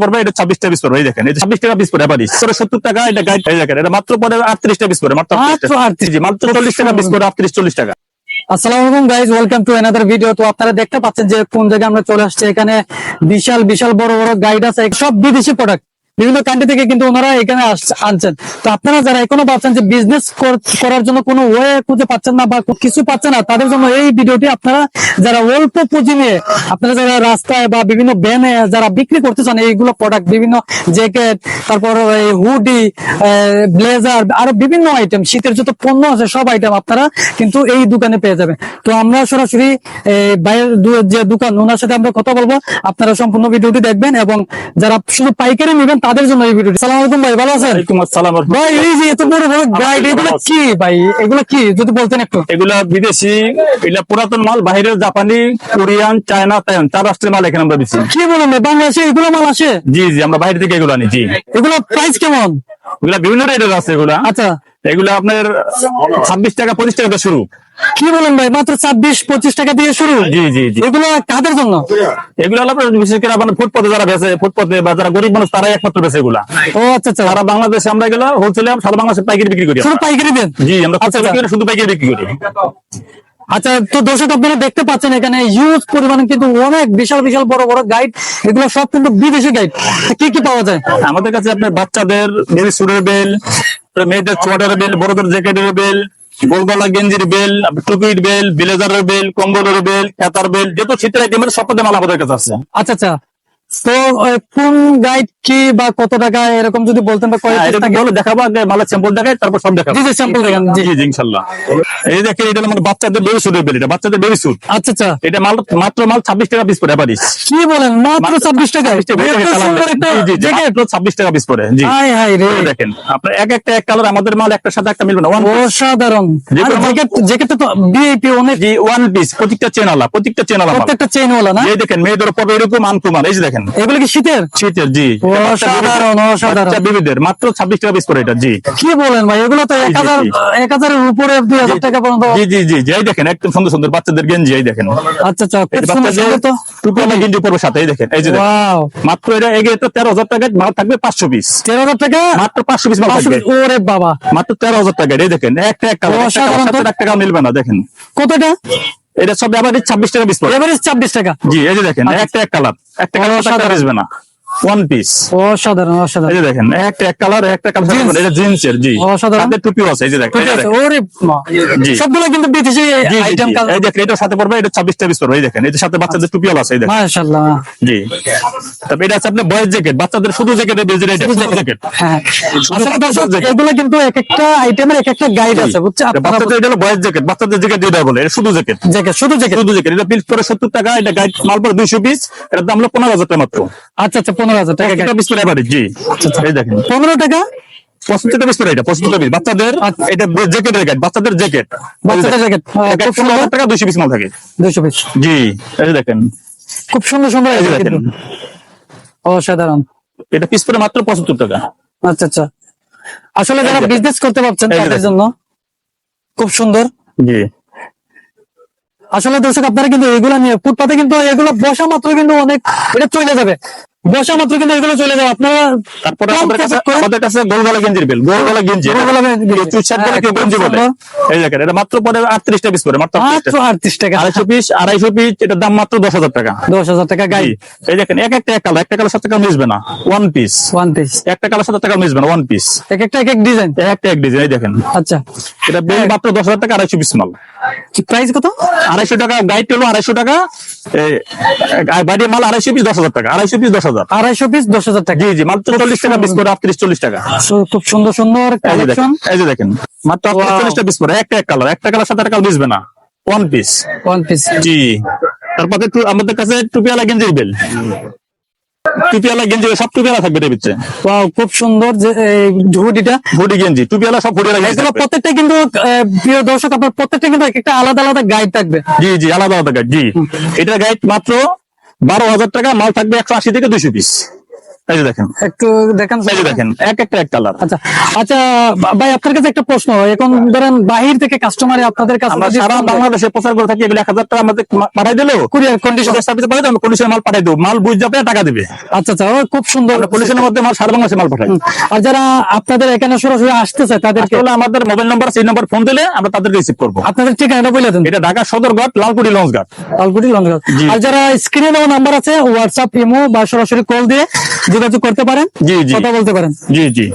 পড়বে এটা ছাব্বিশ টাকা পিস পড়বে এই দেখেন এটা ছাব্বিশ টাকা পিস পরে আবার সত্তর টাকা এটা গাইড হয়ে দেখেন এটা মাত্র পড়ে আটত্রিশ টাকা পিস পরে মাত্র আটত্রিশ। 38 মাত্র চল্লিশ টাকা পিস পরে আটত্রিশ চল্লিশ টাকা আসসালামু আলাইকুম guys welcome to another video তো আপনারা দেখতে পাচ্ছেন যে কোন জায়গায় আমরা চলে আসছি এখানে বিশাল বিশাল বড় বড় গাইড আছে সব বিদেশি প্রোডাক্ট বিভিন্ন কান্ট্রি থেকে কিন্তু ওনারা এখানে আনছেন। তো আপনারা যারা এখনও ভাবছেন যে বিজনেস করার জন্য কোনো ওয়ে খুঁজে পাচ্ছেন না বা কিছু পাচ্ছেন না, তাদের জন্য এই ভিডিওটি আপনারা যারা অল্প পুঁজি নিয়ে আপনারা যারা রাস্তায় বা বিভিন্ন ব্যানে যারা বিক্রি করতে চান, এইগুলো প্রোডাক্ট বিভিন্ন জ্যাকেট তারপর এই হুডি ব্লেজার আরও বিভিন্ন আইটেম শীতের যত পণ্য আছে, সব আইটেম আপনারা কিন্তু এই দোকানে পেয়ে যাবেন। তো আমরা সরাসরি বাইরের যে দোকান, ওনার সাথে আমরা কথা বলব। আপনারা সম্পূর্ণ ভিডিওটি দেখবেন এবং যারা শুধু পাইকারি নেবেন তাদের জন্য এই ভিডিওটি। সালাম আলাইকুম ভাই ভালো আছেন? ওয়ালাইকুম আসসালাম ভাই এই যে এত বড় বড় গাইড এগুলো কি ভাই? এগুলো কি? যদি বলতেন একটু। এগুলো বিদেশি এগুলো পুরাতন মাল বাইরের জাপানি কোরিয়ান চায়না তাইওয়ান চার রাষ্ট্রের মাল এখানে আমরা দিচ্ছি কি বলেন বাংলাদেশে এগুলো মাল আসে? জি জি আমরা বাইরে থেকে এগুলো আনি জি। এগুলো প্রাইস কেমন? এগুলো বিভিন্ন রেটের আছে এগুলো। আচ্ছা। এগুলা আপনার ছাব্বিশ টাকা পঁচিশ টাকা শুরু। কি বলেন ভাই? মাত্র ছাব্বিশ পঁচিশ টাকা দিয়ে শুরু? জি জি জি। এগুলো কাদের জন্য? এগুলো আপনার বিশেষ করে আপনার ফুটপথে যারা বেছে ফুটপথে বা যারা গরিব মানুষ তারাই একমাত্র বেছে এগুলা। ও আচ্ছা আচ্ছা। সারা বাংলাদেশে আমরা এগুলো হোলসেলে সারা বাংলাদেশে পাইকারি বিক্রি করি শুধু পাইকারি দেন? জি আমরা আচ্ছা, খুচরা শুধু পাইকারি বিক্রি করি। আচ্ছা তো দর্শক আপনারা দেখতে পাচ্ছেন এখানে হিউজ পরিমাণে কিন্তু অনেক বিশাল বিশাল বড় বড় গাইড এগুলো সব কিন্তু বিদেশি গাইড কি কি পাওয়া যায়? আমাদের কাছে আপনার বাচ্চাদের বেবি সুরের বেল মেয়েদের চোয়াটার বেল বড়দের জ্যাকেটের বেল গোলগলা, গেঞ্জির বেল টুপির বেল ব্লেজারের বেল কম্বলের বেল খেতার বেল যেহেতু শীতের আইটেমের সব মাল আমাদের কাছে আছে। আচ্ছা আচ্ছা। তো কোন গাইড কি বা কত টাকা এরকম যদি বলতেন বা হ্যাঁ? বলে দেখাবো আগে মালের স্যাম্পল দেখাই তারপর সব দেখাবো। জি স্যাম্পল দেখান জি। জি এই দেখেন এটা বাচ্চাদের বেবি বেল এটা বাচ্চাদের বেবি আচ্ছা আচ্ছা। এটা মাল মাত্র মাল ছাব্বিশ টাকা পিস পড়ে এভারিজ কি বলেন মাত্র ছাব্বিশ টাকা? জ্যাকেট টাকা পিস পড়ে জি। হাই হাই রে। দেখেন আপনার এক একটা এক কালার আমাদের মাল একটা সাথে একটা মিলবে না অসাধারণ। আর জ্যাকেট তো ভিআইপি অনেক জি ওয়ান পিস প্রত্যেকটা চেন আলা প্রত্যেকটা চেন আলা প্রত্যেকটা চেইন ওয়ালা না? এই দেখেন মেয়েদের উপর এরকম আনকুমার এই যে দেখেন। এগুলো কি শীতের? শীতের জি। অসাধারণ, অসাধারণ। মাত্র ছাব্বিশ টাকা পিস করে এটা জি। কি বলেন ভাই এগুলো তো এক হাজার এক হাজারের উপরে দুই হাজার টাকা পর্যন্ত। জি জি জি এই দেখেন একদম সুন্দর সুন্দর বাচ্চাদের গেঞ্জি এই দেখেন। আচ্ছা আচ্ছা টুপি গেঞ্জি পরবে সাথে এই দেখেন এই যে মাত্র এটা এগে তো তেরো হাজার টাকা মাল থাকবে পাঁচশো পিস। তেরো হাজার টাকা? মাত্র পাঁচশো পিস মাল থাকবে। ওরে বাবা। মাত্র তেরো হাজার টাকা এই দেখেন একটা টাকা মিলবে না দেখেন। কতটা? এটা সব আবার ছাব্বিশ টাকা পিস এভারেজ ছাব্বিশ টাকা। জি এই যে দেখেন একটা এক কালার একটা। আসবে না ওয়ান পিস অসাধারণ এই যে দেখেন একটা এক কালার একটা কালার। এটা জিন্সের জি। অসাধারণ। টুপিও আছে এই যে দেখেন এই। ওরে। সবগুলো কিন্তু বিদেশি আইটেম এই দেখেন সাথে পড়বে এটা ছাব্বিশ টাকা পিস পড়বে এই দেখেন। সাথে বাচ্চাদের টুপিও আছে এই দেখেন। মাশাল্লাহ জি। তারপর এটা আছে আপনার বয়ের জ্যাকেট বাচ্চাদের শুধু জ্যাকেট জ্যাকেট হ্যাঁ। এগুলো কিন্তু এক একটা আইটেমের এক একটা গাইড আছে বুঝছে? আপনারা বাচ্চাদের এটা হলো বয়ের জ্যাকেট বাচ্চাদের জ্যাকেট যেটা বলে এটা শুধু জ্যাকেট জ্যাকেট শুধু জ্যাকেট শুধু জ্যাকেট এটা পিস করে সত্তর টাকা এটা গাইড মাল পরে দুইশো পিস এটার দাম হলো পনেরো হাজার টাকা মাত্র। আচ্ছা আচ্ছা পনেরো হাজার টাকা একটা পিস করে এবারে জি। এই দেখেন। পনেরো টাকা? পঁচাত্তর পিস করে এটা পঁচাত্তর পিস বাচ্চাদের আচ্ছা। এটা জ্যাকেটের গাইড বাচ্চাদের জ্যাকেট বাচ্চাদের জ্যাকেট হ্যাঁ, পনেরো হাজার টাকা দুইশো পিস মাল থাকে। দুশো পিস জি এই দেখেন। খুব সুন্দর সুন্দর এই দেখেন। অসাধারণ। এটা পিস করে মাত্র পঁচাত্তর টাকা। আচ্ছা আচ্ছা। আসলে যারা বিজনেস করতে পারছেন তাদের জন্য খুব সুন্দর। জি। আসলে দর্শক আপনারা কিন্তু এগুলা নিয়ে ফুটপাতে কিন্তু এগুলো বসা মাত্র কিন্তু অনেক এটা চলে যাবে। বসা মাত্র কিন্তু এগুলো চলে যাবে আপনারা তারপরে আমাদের কাছে আমাদের কাছে গোলগলা গেঞ্জির বেল গোলগলা গেঞ্জি গোলগলা গেঞ্জি। চুইচাট বলে কেউ গেঞ্জি বলে। এই দেখেন এটা মাত্র পরে আটত্রিশ টাকা পিস পরে মাত্র মাত্র আটত্রিশ টাকা। আড়াইশো পিস আড়াইশো পিস এটার দাম মাত্র দশ হাজার টাকা। দশ হাজার টাকা গাই এই দেখেন এক একটা এক কালার একটা কালার সাথে কালার মিশবে না। ওয়ান পিস ওয়ান পিস একটা কালার সাথে টাকা মিশবে না ওয়ান পিস এক একটা এক এক ডিজাইন একটা এক ডিজাইন এই দেখেন। আচ্ছা। এটা বেল মাত্র দশ হাজার টাকা আড়াইশো পিস মাল। প্রাইস কত? আড়াইশো টাকা গাইড হলো আড়াইশো টাকা বাড়ির মাল আড়াইশো পিস দশ হাজার টাকা আড়াইশো পিস দশ হাজার। আড়াইশো পিস দশ হাজার টাকা। জি জি মাত্র চল্লিশ টাকা পিস করে আটত্রিশ চল্লিশ টাকা। খুব সুন্দর সুন্দর এই যে দেখেন মাত্র. চল্লিশটা পিস পরে একটা এক কালার একটা কালার সাথে একটা কালার মিশবে না। ওয়ান পিস ওয়ান পিস জি। তারপরে আমাদের কাছে টুপিওয়ালা গেঞ্জির বেল টুপিওয়ালা গেঞ্জি সব টুপিয়ালা থাকবে এর ভিতরে ওয়াও খুব সুন্দর যে হুডিটা। হুডি গেঞ্জি টুপিওয়ালা সব হুডিওয়ালা গেঞ্জি এগুলো প্রত্যেকটা কিন্তু প্রিয় দর্শক আপনার প্রত্যেকটা কিন্তু একটা আলাদা আলাদা গাইড থাকবে। জি জি আলাদা আলাদা গাইড জি। এটা গাইড মাত্র বারো হাজার টাকা মাল থাকবে একশো আশি থেকে দুইশো পিস এই যে দেখেন। একটু দেখান এই যে দেখেন এক একটা এক কালার। আচ্ছা আচ্ছা ভাই আপনার কাছে একটা প্রশ্ন এখন ধরেন বাহির থেকে কাস্টমার আপনাদের কাছে আমরা সারা বাংলাদেশে প্রচার করে থাকি এগুলো এক হাজার টাকা আমাদের পাঠাই দিলো। কুরিয়ার কন্ডিশন সার্ভিসে পাঠাই আমি কন্ডিশনে মাল পাঠাই দেবো। মাল বুঝ যাবে টাকা দিবে। আচ্ছা আচ্ছা খুব সুন্দর। কন্ডিশনের মধ্যে মাল সারা বাংলাদেশে মাল পাঠাই। আর যারা আপনাদের এখানে সরাসরি আসতে চায় তাদেরকে তাহলে আমাদের মোবাইল নাম্বার সেই নাম্বার ফোন দিলে আমরা তাদেরকে রিসিভ করব। আপনাদের ঠিকানাটা বলে দেন। এটা ঢাকা সদরঘাট লালকুটি লঞ্চ ঘাট লালকুটি লঞ্চঘাট। আর যারা স্ক্রিনে নাম্বার আছে হোয়াটসঅ্যাপ ইমো বা সরাসরি কল দিয়ে যোগাযোগ করতে পারেন? জি, জি। কথা বলতে পারেন। জি জি।